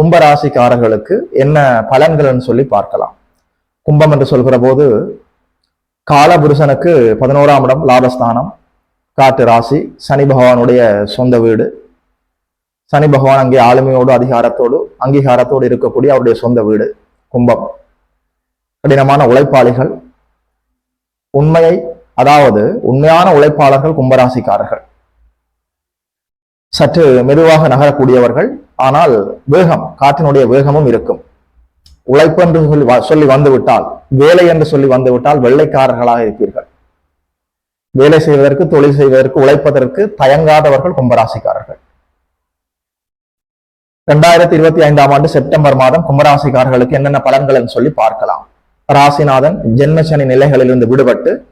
கும்பராசிக்காரர்களுக்கு என்ன பலன்கள்னு சொல்லி பார்க்கலாம். கும்பம் என்று சொல்கிற போது காலபுருஷனுக்கு பதினோராம் இடம் லாபஸ்தானம் காட்டு ராசி சனி பகவானுடைய சொந்த வீடு. சனி பகவான் அங்கே ஆளுமையோடு அதிகாரத்தோடு அங்கீகாரத்தோடு இருக்கக்கூடிய அவருடைய சொந்த வீடு கும்பம். கடினமான உழைப்பாளிகள். உண்மையை அதாவது உண்மையான உழைப்பாளர்கள் கும்பராசிக்காரர்கள். சற்று மெதுவாக நகரக்கூடியவர்கள். ஆனால் வேகம் காற்றினுடைய வேகமும் இருக்கும். உழைப்பு என்று சொல்லி வ- சொல்லி வந்துவிட்டால் வேலை என்று சொல்லி வந்துவிட்டால் வெள்ளைக்காரர்களாக இருப்பீர்கள். வேலை செய்வதற்கு தொழில் செய்வதற்கு உழைப்பதற்கு தயங்காதவர்கள் கும்பராசிக்காரர்கள். ரெண்டாயிரத்தி இருபத்தி ஐந்தாம் ஆண்டு செப்டம்பர் மாதம் கும்பராசிக்காரர்களுக்கு என்னென்ன பலன்கள் சொல்லி பார்க்கலாம். ராசிநாதன் ஜென்மசனி நிலைகளிலிருந்து விடுபட்டு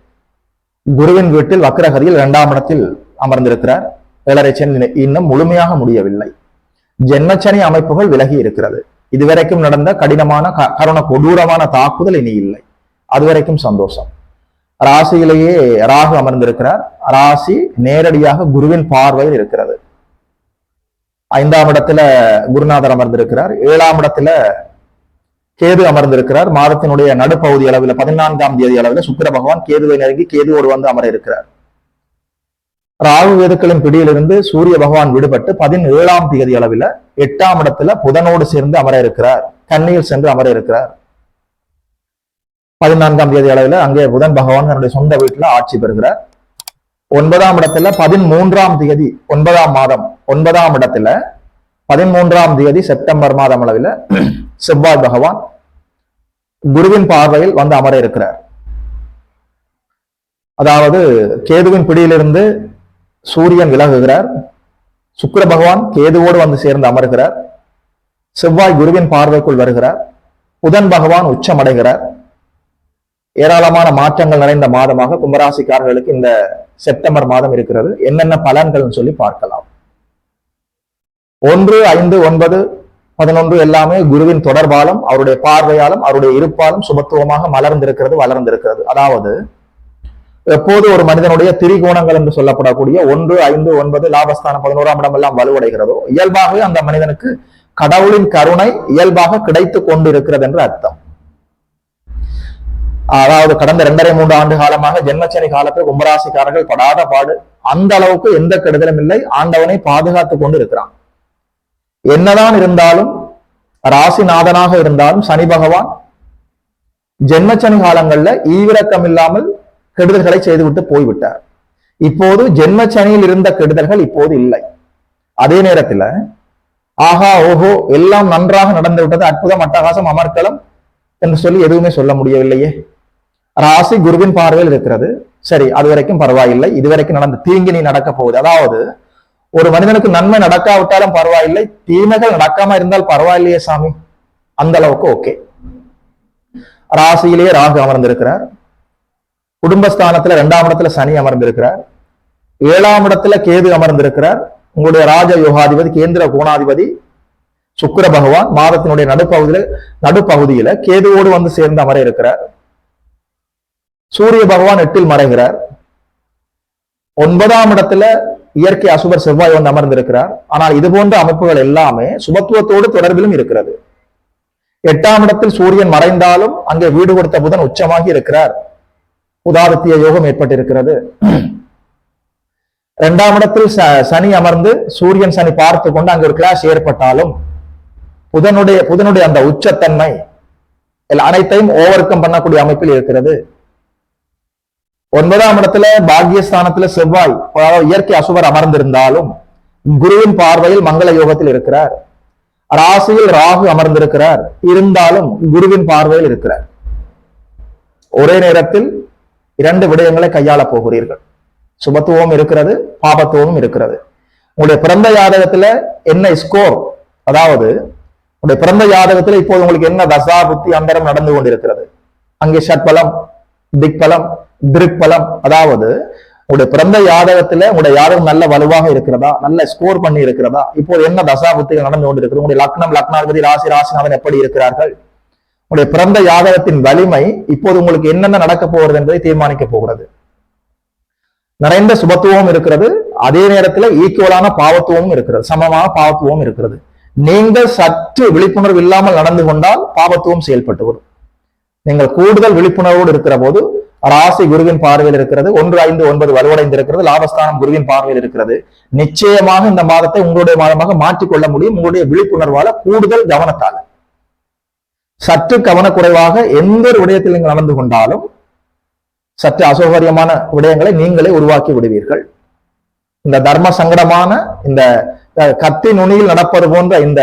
குருவின் வீட்டில் வக்ரகதியில் இரண்டாம் இடத்தில் அமர்ந்திருக்கிறார். ஏழரை சென் இன்னும் முழுமையாக முடியவில்லை. ஜென்மச்சனி அமைப்புகள் விலகி இருக்கிறது. இதுவரைக்கும் நடந்த கடினமான கருண கொடூரமான தாக்குதல் இனி இல்லை. அதுவரைக்கும் சந்தோஷம். ராசியிலேயே ராகு அமர்ந்திருக்கிறார். ராசி நேரடியாக குருவின் பார்வையில் இருக்கிறது. ஐந்தாம் இடத்துல குருநாதர் அமர்ந்திருக்கிறார். ஏழாம் இடத்துல கேது அமர்ந்திருக்கிறார். மாதத்தினுடைய நடுப்பகுதி அளவில் பதினான்காம் தேதி அளவில் சுக்கிர பகவான் கேதுவை நெருங்கி கேதுவோடு வந்து அமர இருக்கிறார். ராகு வேதுக்களின் பிடியிலிருந்து சூரிய பகவான் விடுபட்டு பதினேழாம் தேதி அளவில் எட்டாம் இடத்துல புதனோடு சேர்ந்து அமர இருக்கிறார். கண்ணியில் சென்று அமர இருக்கிறார். பதினான்காம் தேதி அளவில் அங்கே புதன் பகவான் தன்னுடைய சொந்த வீட்டுல ஆட்சி பெறுகிறார். ஒன்பதாம் இடத்துல பதிமூன்றாம் தேதி ஒன்பதாம் மாதம் ஒன்பதாம் இடத்துல பதிமூன்றாம் தேதி செப்டம்பர் மாதம் அளவில் செவ்வாய் பகவான் குருவின் பார்வையில் வந்து அமர இருக்கிறார். அதாவது கேதுவின் பிடியிலிருந்து சூரியன் விலகுகிறார். சுக்கர பகவான் கேதுவோடு வந்து சேர்ந்து அமர்கிறார். செவ்வாய் குருவின் பார்வைக்குள் வருகிறார். புதன் பகவான் உச்சமடைகிறார். ஏராளமான மாற்றங்கள் நிறைந்த மாதமாக கும்பராசிக்காரர்களுக்கு இந்த செப்டம்பர் மாதம் இருக்கிறது. என்னென்ன பலன்கள்னு சொல்லி பார்க்கலாம். ஒன்று ஐந்து ஒன்பது பதினொன்று எல்லாமே குருவின் தொடர்பாலும் அவருடைய பார்வையாலும் அவருடைய இருப்பாலும் சுபத்துவமாக மலர்ந்திருக்கிறது வளர்ந்திருக்கிறது. அதாவது எப்போது ஒரு மனிதனுடைய திரிகோணங்கள் என்று சொல்லப்படக்கூடிய ஒன்று ஐந்து ஒன்பது லாபஸ்தானம் பதினோராம் இடம் எல்லாம் வலுவடைகிறதோ இயல்பாகவே அந்த மனிதனுக்கு கடவுளின் கருணை இயல்பாக கிடைத்து கொண்டிருக்கிறது என்று அர்த்தம். அதாவது கடந்த இரண்டரை மூன்று ஆண்டு காலமாக ஜென்மச்சனி காலத்தில் கும்பராசிக்காரர்கள் படாத பாடு அந்த அளவுக்கு எந்த கெடுதலும் இல்லை ஆண்டவனை பாதுகாத்து கொண்டு இருக்கிறான் என்னதான் இருந்தாலும் ராசிநாதனாக இருந்தாலும் சனி பகவான் ஜென்மச்சனி காலங்கள்ல ஈவிரக்கம் இல்லாமல் கெடுதல்களை செய்துவிட்டு போய்விட்டார். இப்போது ஜென்மச்சனியில் இருந்த கெடுதல்கள் இப்போது இல்லை. அதே நேரத்துல ஆஹா ஓஹோ எல்லாம் நன்றாக நடந்து விட்டது அற்புதம் அட்டகாசம் அமர்க்களம் என்று சொல்லி எதுவுமே சொல்ல முடியவில்லையே. ராசி குருவின் பார்வையில் இருக்கிறது. சரி அது வரைக்கும் பரவாயில்லை. இதுவரைக்கும் நடந்த தீங்கினி நடக்க போகுது. அதாவது ஒரு மனிதனுக்கு நன்மை நடக்காவிட்டாலும் பரவாயில்லை. தீமைகள் நடக்காம இருந்தால் பரவாயில்லையே சாமி. அந்த அளவுக்கு ஓகே. ராசியிலேயே ராகு அமர்ந்திருக்கிறார். குடும்பஸ்தானத்துல இரண்டாம் இடத்துல சனி அமர்ந்திருக்கிறார். ஏழாம் இடத்துல கேது அமர்ந்திருக்கிறார். உங்களுடைய ராஜ யோகாதிபதி கேந்திர கோணாதிபதி சுக்கர பகவான் மாதத்தினுடைய நடுப்பகுதியில நடுப்பகுதியில கேதுவோடு வந்து சேர்ந்து அமர இருக்கிறார். சூரிய பகவான் எட்டில் மறைகிறார். ஒன்பதாம் இடத்துல இயற்கை அசுபர் செவ்வாய் வந்து அமர்ந்திருக்கிறார். ஆனால் இது போன்ற அமைப்புகள் எல்லாமே சுபத்துவத்தோடு தொடர்பிலும் இருக்கிறது. எட்டாம் இடத்தில் சூரியன் மறைந்தாலும் அங்கே வீடு கொடுத்த புதன் உச்சமாகி இருக்கிறார். உதாரத்திய யோகம் ஏற்பட்டிருக்கிறது. இரண்டாம் இடத்தில் சனி அமர்ந்து சூரியன் சனி பார்த்து கொண்டு அங்கு ஒரு கிளாஸ் ஏற்பட்டாலும் புதனுடைய புதனுடைய அந்த உச்சத்தன்மை அனைத்தையும் ஓவர் கம் பண்ணக்கூடிய அமைப்பில் இருக்கிறது. ஒன்பதாம் இடத்துல பாக்யஸ்தானத்துல செவ்வாய் இயற்கை அசுவர் அமர்ந்திருந்தாலும் குருவின் பார்வையில் மங்கள யோகத்தில் இருக்கிறார். ராசியில் ராகு அமர்ந்திருக்கிறார். இருந்தாலும் குருவின் பார்வையில் இருக்கிறார். ஒரே நேரத்தில் இரண்டு விடயங்களை கையாள போகிறீர்கள். சுபத்துவம் இருக்கிறது பாபத்துவமும் இருக்கிறது. உங்களுடைய பிறந்த ஜாதகத்துல என்ன ஸ்கோர் அதாவது உடைய பிறந்த ஜாதகத்துல இப்போது உங்களுக்கு என்ன தசா புத்தி அந்தரம் நடந்து கொண்டிருக்கிறது? அங்கே ஷட்பலம் திக்பலம் திருக்பலம். அதாவது உங்களுடைய பிறந்த ஜாதகத்துல உங்களுடைய ஜாதகம் நல்ல வலுவாக இருக்கிறதா? நல்ல ஸ்கோர் பண்ணி இருக்கிறதா? இப்போது என்ன தசா புத்திகள் நடந்து கொண்டிருக்கிறது? உங்களுடைய லக்னம் லக்னாதிபதி ராசி ராசிநாதன் எப்படி இருக்கிறார்கள்? உங்களுடைய பிறந்த யாதகத்தின் வலிமை இப்போது உங்களுக்கு என்னென்ன நடக்க போகிறது என்பதை தீர்மானிக்க போகிறது. நிறைந்த சுபத்துவம் இருக்கிறது. அதே நேரத்தில் ஈக்குவலான பாவத்துவமும் இருக்கிறது. சமமான பாவத்துவம் இருக்கிறது. நீங்கள் சற்று விழிப்புணர்வு இல்லாமல் நடந்து கொண்டால் பாவத்துவம் செயல்பட்டு வரும். நீங்கள் கூடுதல் விழிப்புணர்வோடு இருக்கிற போது ராசி குருவின் பார்வையில் இருக்கிறது. ஒன்று ஐந்து ஒன்பது வலுவடைந்து இருக்கிறது லாபஸ்தானம் குருவின் பார்வையில் இருக்கிறது. நிச்சயமாக இந்த மாதத்தை உங்களுடைய மாதமாக மாற்றிக்கொள்ள முடியும். உங்களுடைய விழிப்புணர்வால கூடுதல் கவனத்தால. சற்று கவனக்குறைவாக எந்த ஒரு விடயத்தில் நீங்கள் நடந்து கொண்டாலும் சற்று அசௌகரியமான விடயங்களை நீங்களே உருவாக்கி விடுவீர்கள். இந்த தர்ம சங்கடமான இந்த கத்தி நுனியில் நடப்பது போன்ற இந்த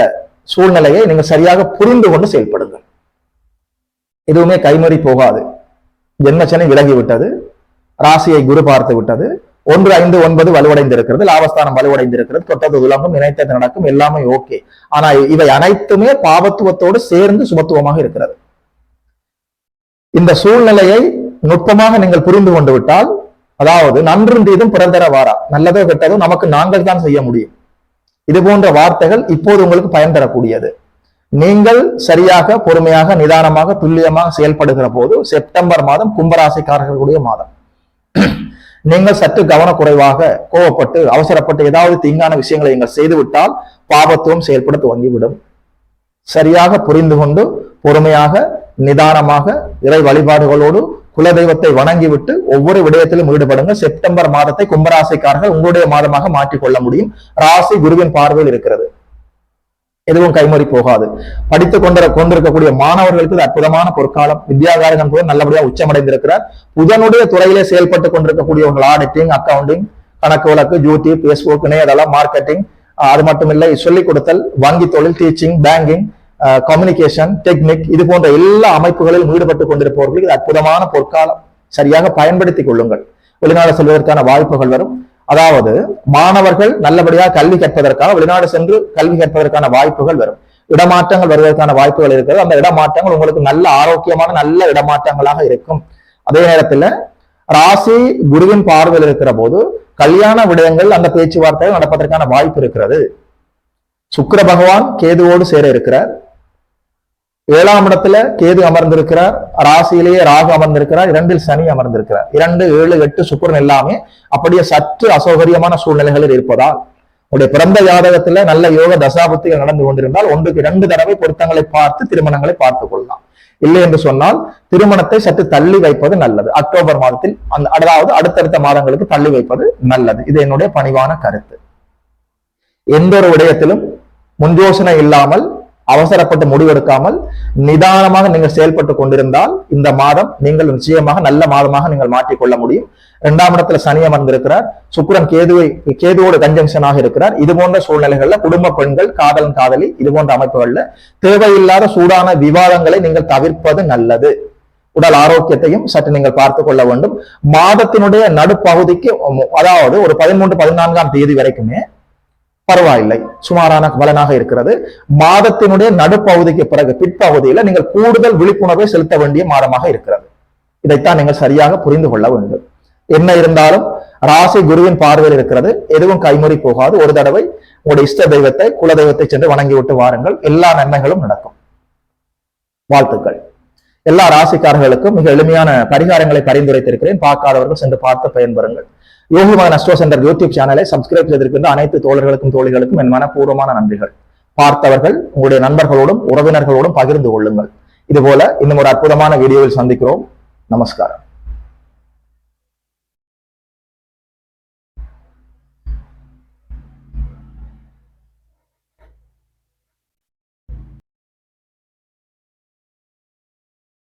சூழ்நிலையை நீங்கள் சரியாக புரிந்து கொண்டு செயல்படுங்கள். எதுவுமே கைமறி போகாது. ஜென்மச்சனை விலகி விட்டது ராசியை குரு பார்த்து விட்டது. ஒன்று ஐந்து ஒன்பது வலுவடைந்திருக்கிறது லாபஸ்தானம் வலுவடைந்திருக்கிறது தொட்டது உலகம் இணைத்தது நடக்கும் எல்லாமே ஓகே ஆனா இவை அனைத்துமே பாவத்துவத்தோடு சேர்ந்து சுபத்துவமாக இருக்கிறது. இந்த சூழ்நிலையை நுட்பமாக நீங்கள் புரிந்து கொண்டு விட்டால் அதாவது நன்றும் தீதும் பிறந்தர வாரா. நல்லதோ கெட்டதோ நமக்கு நாங்கள் தான் செய்ய முடியும். இது போன்ற வார்த்தைகள் இப்போது உங்களுக்கு பயன் தரக்கூடியது. நீங்கள் சரியாக பொறுமையாக நிதானமாக துல்லியமாக செயல்படுகிற போது செப்டம்பர் மாதம் கும்பராசிக்காரர்களுடைய மாதம். நீங்கள் சற்று கவனக்குறைவாக கோவப்பட்டு அவசரப்பட்டு ஏதாவது தீங்கான விஷயங்களை நீங்கள் செய்துவிட்டால் பாபத்துவம் செயல்பட துவங்கிவிடும். சரியாக புரிந்து கொண்டு பொறுமையாக நிதானமாக இறை வழிபாடுகளோடு குலதெய்வத்தை வணங்கிவிட்டு ஒவ்வொரு விடயத்திலும் ஈடுபடுங்க செப்டம்பர் மாதத்தை கும்பராசிக்காரர்கள் உங்களுடைய மாதமாக மாற்றிக்கொள்ள முடியும். ராசி குருவின் பார்வையில் இருக்கிறது. எதுவும் கைமறி போகாது. படித்து கொண்ட கொண்டிருக்கக்கூடிய மாணவர்களுக்கு அற்புதமான பொற்காலம். வித்யாகாரகன் கூட நல்லபடியா உச்சமடைந்திருக்கிறார். புதனுடைய துறையிலே செயல்பட்டு கொண்டிருக்கக்கூடியவர்கள் ஆடிட்டிங் அக்கவுண்டிங் கணக்கு வழக்கு யூடியூப் பேஸ்புக் இணையதளம் மார்க்கெட்டிங் அது மட்டும் இல்லை சொல்லிக் கொடுத்தல் வங்கி தொழில் டீச்சிங் பேங்கிங் கம்யூனிகேஷன் டெக்னிக் இது போன்ற எல்லா அமைப்புகளிலும் ஈடுபட்டு கொண்டிருப்பவர்களுக்கு இது அற்புதமான பொற்காலம். சரியாக பயன்படுத்திக் கொள்ளுங்கள். வெளிநாடு செல்வதற்கான வாய்ப்புகள் வரும். அதாவது மாணவர்கள் நல்லபடியாக கல்வி கற்பதற்காக வெளிநாடு சென்று கல்வி கற்பதற்கான வாய்ப்புகள் வரும். இடமாற்றங்கள் வருவதற்கான வாய்ப்புகள் இருக்கிறது. அந்த இடமாற்றங்கள் உங்களுக்கு நல்ல ஆரோக்கியமான நல்ல இடமாற்றங்களாக இருக்கும். அதே நேரத்துல ராசி குருவின் பார்வையில் இருக்கிற போது கல்யாண விடயங்கள் அந்த பேச்சுவார்த்தைகள் நடப்பதற்கான வாய்ப்பு இருக்கிறது. சுக்கர பகவான் கேதுவோடு சேர இருக்கிறார். ஏழாம் இடத்துல கேது அமர்ந்திருக்கிறார் ராசியிலேயே ராகு அமர்ந்திருக்கிறார் இரண்டில் சனி அமர்ந்திருக்கிறார். இரண்டு ஏழு எட்டு சுக்கரன் எல்லாமே அப்படியே சற்று அசௌகரியமான சூழ்நிலைகளில் இருப்பதால் உடைய பிறந்த ஜாதகத்துல நல்ல யோக தசாபத்திகள் நடந்து கொண்டிருந்தால் ஒன்றுக்கு இரண்டு தடவை பொருத்தங்களை பார்த்து திருமணங்களை பார்த்துக் கொள்ளலாம். இல்லை என்று சொன்னால் திருமணத்தை சற்று தள்ளி வைப்பது நல்லது. அக்டோபர் மாதத்தில் அந்த அதாவது அடுத்தடுத்த மாதங்களுக்கு தள்ளி வைப்பது நல்லது. இது என்னுடைய பணிவான கருத்து. எந்த ஒரு விடயத்திலும் முன்யோசனை இல்லாமல் அவசரப்பட்டு முடிவெடுக்காமல் நிதானமாக நீங்கள் செயல்பட்டு கொண்டிருந்தால் இந்த மாதம் நீங்கள் நிச்சயமாக நல்ல மாதமாக நீங்கள் மாற்றிக்கொள்ள முடியும். இரண்டாம் இடத்துல சனி அமர்ந்திருக்கிறார். சுக்கரன் கேதுவை கேதுவோடு கன்ஜங்ஷனாக இருக்கிறார். இது போன்ற சூழ்நிலைகள்ல குடும்ப பெண்கள் காதலன் காதலி இது போன்ற அமைப்புகள்ல தேவையில்லாத சூடான விவாதங்களை நீங்கள் தவிர்ப்பது நல்லது. உடல் ஆரோக்கியத்தையும் சற்று நீங்கள் பார்த்து கொள்ள வேண்டும். மாதத்தினுடைய நடுப்பகுதிக்கு அதாவது ஒரு பதிமூன்று பதினான்காம் தேதி வரைக்குமே பரவாயில்லை. சுமாரான பலனாக இருக்கிறது. மாதத்தினுடைய நடுப்பகுதிக்கு பிறகு பிற்பகுதியில நீங்கள் கூடுதல் விழிப்புணர்வை செலுத்த வேண்டிய மாதமாக இருக்கிறது. இதைத்தான் நீங்கள் சரியாக புரிந்து கொள்ள வேண்டும். என்ன இருந்தாலும் ராசி குருவின் பார்வையில் இருக்கிறது. எதுவும் கைமுறி போகாது. ஒரு தடவை உங்களுடைய இஷ்ட தெய்வத்தை குல தெய்வத்தை சென்று வணங்கி விட்டு வாருங்கள். எல்லா நன்மைகளும் நடக்கும். வாழ்த்துக்கள். எல்லா ராசிக்காரர்களுக்கும் மிக எளிமையான பரிகாரங்களை பரிந்துரைத்திருக்கிறேன். பார்க்காதவர்கள் சென்று பார்த்து பயன்பெறுங்கள். யோகிமான அஸ்ட்ரோ சென்டர் யூடியூப் சேனலை சப்ஸ்கிரைப் செய்திருக்கின்ற அனைத்து தோழர்களுக்கும் தோழிகளுக்கும் என் மனப்பூர்வமான நன்றிகள். பார்த்தவர்கள் உங்களுடைய நண்பர்களோடும் உறவினர்களோடும் பகிர்ந்து கொள்ளுங்கள். இதுபோல இன்னும் ஒரு அற்புதமான வீடியோவில் சந்திக்கிறோம். நமஸ்காரம்.